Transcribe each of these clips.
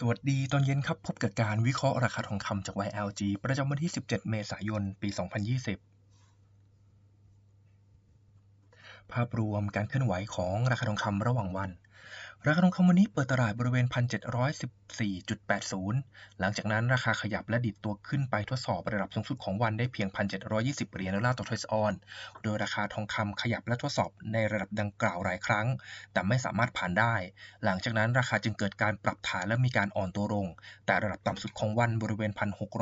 สวัสดีตอนเย็นครับ พบกับการวิเคราะห์ราคาทองคำจาก YLG ประจำวันที่ 17 เมษายน ปี 2020 ภาพรวมการเคลื่อนไหวของราคาทองคำระหว่างวัน ราคาทองคำวันนี้เปิดตลาดบริเวณ 1,714.80 หลังจากนั้นราคาขยับและดิดตัวขึ้นไปทดสอบระดับสูงสุดของวันได้เพียง 1,720 เหรียญดอลลาร์ต่อทรัสออน โดยราคาทองคำขยับและทดสอบในระดับดังกล่าวหลายครั้ง แต่ไม่สามารถผ่านได้ หลังจากนั้นราคาจึงเกิดการปรับฐานและมีการอ่อนตัวลง แต่ระดับต่ำสุดของวันบริเวณ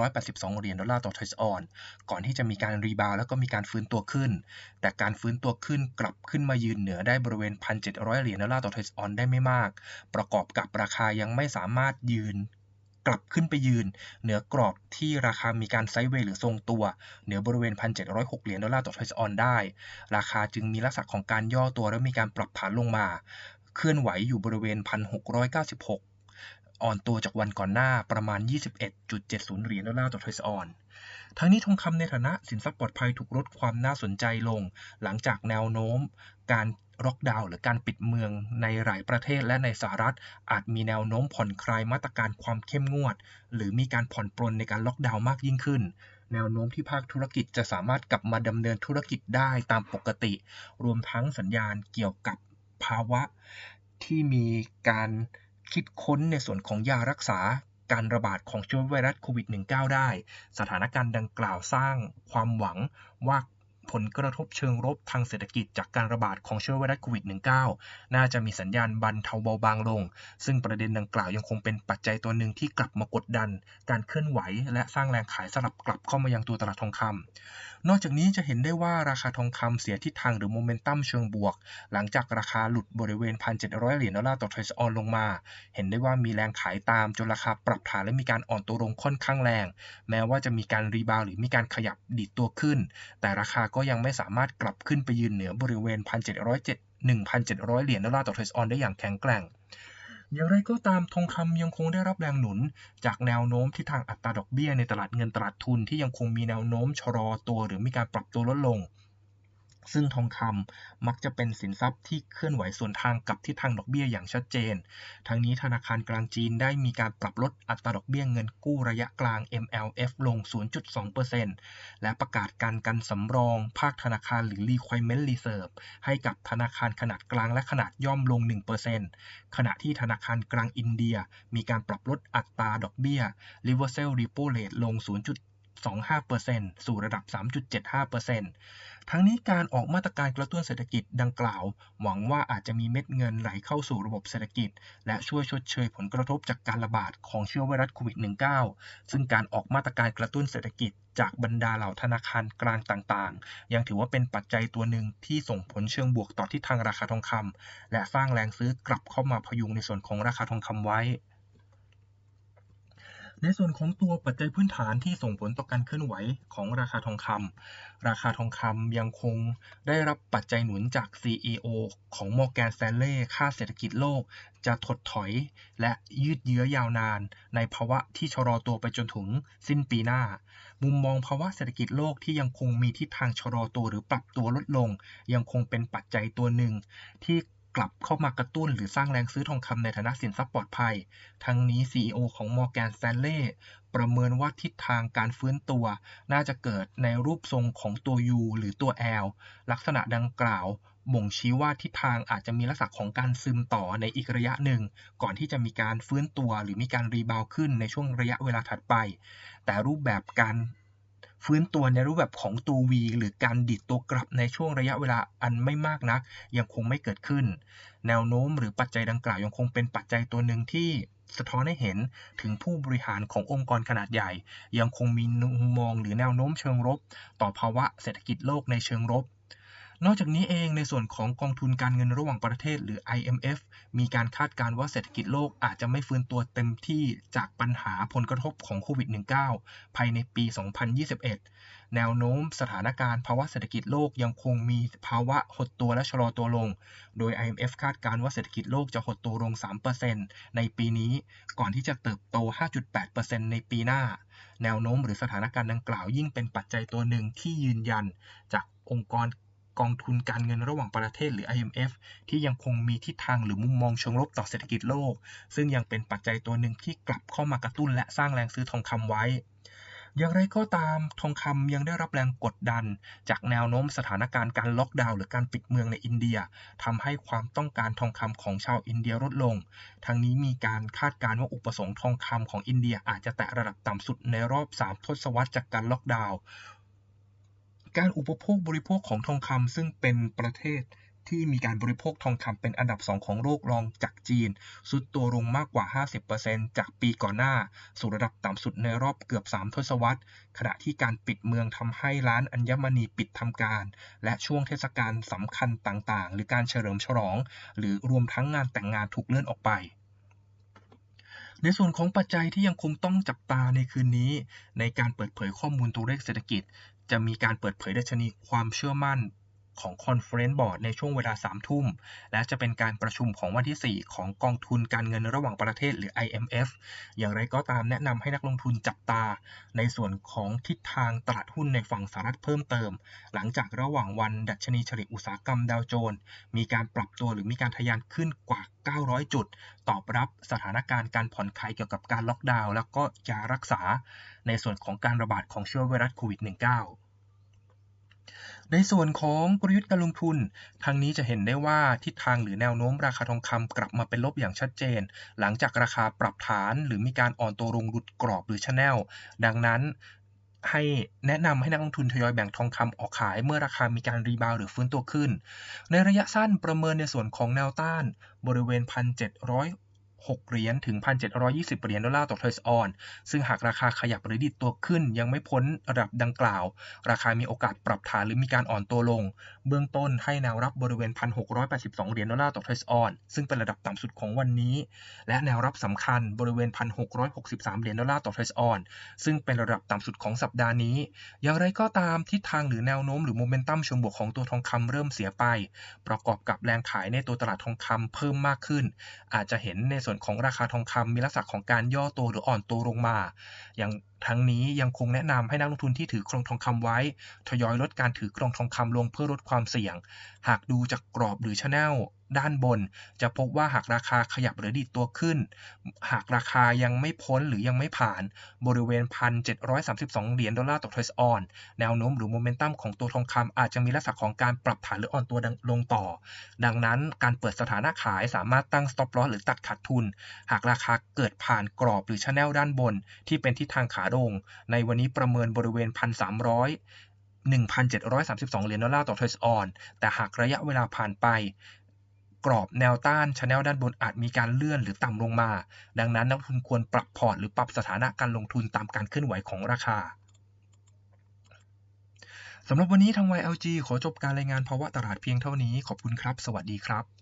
1,682 เหรียญดอลลาร์ต่อทรัสออน ก่อนที่จะมีการรีบาวแล้วก็มีการฟื้นตัวขึ้น แต่การฟื้นตัวขึ้นกลับขึ้นมายืนเหนือได้บริเวณ 1,700 เหรียญดอลลาร์ต่อทรัสออนได้ไม่มากประกอบกับราคายังไม่สามารถยืนกลับขึ้นไปยืน เหนือกรอบที่ราคามีการไซด์เวย์หรือทรงตัว เหนือบริเวณ 1,706 เหรียญดอลลาร์ต่อทรัสออนได้ ราคาจึงมีลักษณะของการย่อตัวและมีการปรับฐานลงมา เคลื่อนไหวอยู่บริเวณ 1,696อ่อนตัวจากวันก่อนหน้าประมาณ 21.70 เหรียญดอลลาร์ต่อทรัสออน ทั้งนี้ทองคำในฐานะสินทรัพย์ปลอดภัยถูกลดความน่าสนใจลง หลังจากแนวโน้ม การ ล็อกดาวน์หรือการปิดเมืองในหลายประเทศและในสหรัฐ อาจมีแนวโน้มผ่อนคลายมาตรการความเข้มงวด หรือมีการผ่อนปรนในการล็อกดาวน์มากยิ่งขึ้น แนวโน้มที่ภาคธุรกิจจะสามารถกลับมาดำเนินธุรกิจได้ตามปกติ รวมทั้งสัญญาณเกี่ยวกับภาวะ ที่มีการคิดค้นในส่วนของยารักษาการระบาดของเชื้อไวรัสโควิด -19 ได้ สถานการณ์ดังกล่าวสร้างความหวังว่า ผลกระทบเชิงลบทางเศรษฐกิจจากการระบาดของเชื้อไวรัสโควิด -19 น่าจะมีสัญญาณบรรเทาเบาบางลง ซึ่งประเด็นดังกล่าวยังคงเป็นปัจจัยตัวหนึ่งที่กลับมากดดัน การเคลื่อนไหว และสร้างแรงขายสลับกลับเข้ามายังตัวตลาดทองคำนอกจากนี้จะเห็นได้ว่าราคาทองคำเสียทิศทางหรือโมเมนตัมเชิงบวก หลังจากราคาหลุดบริเวณ 1,700 เหรียญดอลลาร์ต่อทรัสออนลงมา เห็นได้ว่ามีแรงขายตามจนราคาปรับฐานและมีการอ่อนตัวลงค่อนข้างแรง แม้ว่าจะมีการรีบาวหรือมีการขยับดิดตัวขึ้น แต่ราคาก็ยังไม่สามารถกลับขึ้นไปยืนเหนือบริเวณ 1,707 1,700 เหรียญดอลลาร์ต่อทรซออนได้อย่างแข็งแกร่ง อย่างไรก็ตามทองคำยังคงได้รับแรงหนุน จากแนวโน้มที่ทางอัตราดอกเบี้ยในตลาดเงินตลาดทุนที่ยังคงมีแนวโน้มชะลอตัวหรือมีการปรับตัวลดลง ซึ่งทองคำมักจะเป็นสินทรัพย์ที่เคลื่อนไหวส่วนทางกับทิศทางดอกเบี้ยอย่างชัดเจน ทั้งนี้ธนาคารกลางจีนได้มีการปรับลดอัตราดอกเบี้ยเงินกู้ระยะกลาง MLF ลง 0.2%และประกาศการกันสำรอง ภาคธนาคารหรือ Requirement Reserve ให้กับธนาคารขนาดกลางและขนาดย่อมลง 1%ขณะที่ธนาคารกลางอินเดีย มีการปรับลดอัตราดอกเบี้ย Reversal Repo Rate ลง 0.25%สู่ระดับ 3.75%ทั้งนี้การออกมาตรการกระตุ้นเศรษฐกิจดังกล่าว หวังว่าอาจจะมีเม็ดเงินไหลเข้าสู่ระบบเศรษฐกิจ และช่วยชดเชยผลกระทบจากการระบาดของเชื้อไวรัสโควิด -19 ซึ่งการออกมาตรการกระตุ้นเศรษฐกิจจากบรรดาเหล่าธนาคารกลางต่างๆ ยังถือว่าเป็นปัจจัยตัวหนึ่งที่ส่งผลเชิงบวกต่อทิศทางราคาทองคำและสร้างแรงซื้อกลับเข้ามาพยุงในส่วนของราคาทองคำไว้ ในส่วนของตัวปัจจัยพื้นฐานที่ส่งผลต่อการเคลื่อนไหวของราคาทองคำราคาทองคำยังคงได้รับปัจจัยหนุนจาก CEO ของ Morgan Stanley ค่าเศรษฐกิจโลก จะถดถอย และยืดเยื้อยาวนาน ในภาวะที่ชะลอตัวไปจนถึงสิ้นปีหน้า มุมมองภาวะเศรษฐกิจโลกที่ยังคงมีทิศทางชะลอตัวหรือปรับตัวลดลง ยังคงเป็นปัจจัยตัวหนึ่งที่ กลับเข้ามากระตุ้นหรือสร้างแรงซื้อทองคำในฐานะสินทรัพย์ปลอดภัย ทั้งนี้ CEO ของ Morgan Stanley ประเมินว่าทิศทางการฟื้นตัว น่าจะเกิดในรูปทรงของตัว U หรือตัว L ลักษณะดังกล่าวบ่งชี้ว่าทิศทางอาจจะมีลักษณะของการซึมต่อในอีกระยะหนึ่ง ก่อนที่จะมีการฟื้นตัวหรือมีการรีบาวขึ้นในช่วงระยะเวลาถัดไป แต่รูปแบบการ ฟื้นตัวในรูปแบบของตัว V หรือการดิดตัวกลับในช่วงระยะเวลาอันไม่มากนัก ยังคงไม่เกิดขึ้น แนวโน้มหรือปัจจัยดังกล่าวยังคงเป็นปัจจัยตัวหนึ่งที่สะท้อนให้เห็นถึงผู้บริหารขององค์กรขนาดใหญ่ ยังคงมีมุมมองหรือแนวโน้มเชิงลบต่อภาวะเศรษฐกิจโลกในเชิงลบ นอกจากนี้เองในส่วนของกองทุนการเงินระหว่างประเทศหรือ IMF มีการคาดการณ์ว่าเศรษฐกิจโลกอาจจะไม่ฟื้นตัวเต็มที่จากปัญหาผลกระทบของโควิด -19 ภายในปี 2021 แนวโน้มสถานการณ์ภาวะเศรษฐกิจโลกยังคงมีภาวะหดตัวและชะลอตัวลง โดย IMF คาดการณ์ว่าเศรษฐกิจโลกจะหดตัวลง 3%ในปีนี้ ก่อนที่จะเติบโต 5.8%ในปีหน้า แนวโน้มหรือสถานการณ์ดังกล่าวยิ่งเป็นปัจจัยตัวหนึ่งที่ยืนยันจากองค์กร กองทุนการเงินระหว่างประเทศหรือ IMF ที่ยังคงมีทิศทางหรือมุมมองเชิงลบต่อเศรษฐกิจโลก ซึ่งยังเป็นปัจจัยตัวหนึ่งที่กลับเข้ามากระตุ้นและสร้างแรงซื้อทองคำไว้ อย่างไรก็ตามทองคำยังได้รับแรงกดดัน จากแนวโน้มสถานการณ์การล็อกดาวน์หรือการปิดเมืองในอินเดียทำให้ความต้องการทองคำของชาวอินเดียลดลง ทั้งนี้มีการคาดการณ์ว่าอุปสงค์ทองคำของอินเดียอาจจะแตะระดับต่ำสุดในรอบ 3 ทศวรรษจากการล็อกดาวน์ การอุปโภคบริโภคของทองคำซึ่งเป็นประเทศที่มีการบริโภคทองคำเป็นอันดับ 2 ของโลกรองจากจีนสุดตัวลงมากกว่า 50%จากปีก่อนหน้า สู่ระดับต่ำสุดในรอบเกือบ 3 ทศวรรษ ขณะที่การปิดเมืองทำให้ร้านอัญมณีปิดทำการ และช่วงเทศกาลสำคัญต่างๆ หรือการเฉลิมฉลอง หรือรวมทั้งงานแต่งงานถูกเลื่อนออกไปในส่วนของปัจจัยที่ยังคงต้องจับตาในคืนนี้ ในการเปิดเผยข้อมูลตัวเลขเศรษฐกิจ จะมีการเปิดเผยดัชนีความเชื่อมั่นของ Conference Board ในช่วงเวลา 3 ทุ่ม และจะเป็นการประชุมของวันที่ 4 ของกองทุนการเงินระหว่างประเทศหรือ IMF อย่างไรก็ตามแนะนำให้นักลงทุนจับตา ในส่วนของทิศทางตลาดหุ้นในฝั่งสหรัฐเพิ่มเติม หลังจากระหว่างวันดัชนีเฉลี่ยอุตสาหกรรมดาวโจนส์มีการปรับตัวหรือมีการทะยานขึ้นกว่า 900 จุด ตอบรับสถานการณ์การผ่อนคลายเกี่ยวกับการล็อกดาวน์แล้วก็ยารักษา ในส่วนของการระบาดของเชื้อไวรัสโควิด -19 ในส่วนของกลยุทธ์การลงทุน ทางนี้จะเห็นได้ว่าทิศทางหรือแนวโน้มราคาทองคำกลับมาเป็นลบอย่างชัดเจน หลังจากราคาปรับฐานหรือมีการอ่อนตัวลงหลุดกรอบหรือชแนลดังนั้นให้แนะนำให้นักลงทุนทยอยแบ่งทองคำออกขายเมื่อราคามีการรีบาวหรือฟื้นตัวขึ้น ในระยะสั้นประเมินในส่วนของแนวต้านบริเวณ 1,700 6 เหรียญถึง 1,720 เหรียญดอลลาร์ต่อทอยส์ออน ซึ่งหากราคาขยับหรือดิดตัวขึ้นยังไม่พ้นระดับดังกล่าว ราคามีโอกาสปรับฐานหรือมีการอ่อนตัวลง เบื้องต้นให้แนวรับบริเวณ 1,682 เหรียญดอลลาร์ต่อทอยส์ออน ซึ่งเป็นระดับต่ำสุดของวันนี้ และแนวรับสำคัญบริเวณ 1,663 เหรียญดอลลาร์ต่อทอยส์ออน ซึ่งเป็นระดับต่ำสุดของสัปดาห์นี้ อย่างไรก็ตามทิศทางหรือแนวโน้มหรือโมเมนตัมเชิงบวกของตัวทองคำเริ่มเสียไป ประกอบกับแรงขายในตัวตลาดทองคำเพิ่มมากขึ้น อาจจะเห็นในส่วนของราคาทองคำมีลักษณะของการย่อตัวหรืออ่อนตัวลงมา อย่างทั้งนี้ยังคงแนะนำให้นักลงทุนที่ถือครองทองคำไว้ ทยอยลดการถือครองทองคำลงเพื่อลดความเสี่ยง หากดูจากกรอบหรือชแนล ด้านบน จะพบว่าหากราคาขยับหรือดีดตัวขึ้น หากราคายังไม่พ้นหรือยังไม่ผ่านบริเวณ 1,732 เหรียญดอลลาร์ต่อทอยส์ออน แนวโน้มหรือโมเมนตัมของตัวทองคำอาจจะมีลักษณะของการปรับฐานหรืออ่อนตัวลงต่อ ดังนั้นการเปิดสถานะขายสามารถตั้ง stop loss หรือตัดขาดทุน หากราคาเกิดผ่านกรอบหรือชแนลด้านบน ที่เป็นทิศทางขาลง ในวันนี้ประเมินบริเวณ 1,300 1,732 เหรียญดอลลาร์ต่อทอยส์ออน แต่หากระยะเวลาผ่านไป กรอบแนวต้านชแนลด้านบนอาจมีการเลื่อนหรือต่ำลงมา ดังนั้นนักลงทุนควรปรับพอร์ตหรือปรับสถานะการลงทุนตามการเคลื่อนไหวของราคาสำหรับวันนี้ทาง YLG ขอจบการรายงานภาวะตลาดเพียงเท่านี้ ขอบคุณครับ สวัสดีครับ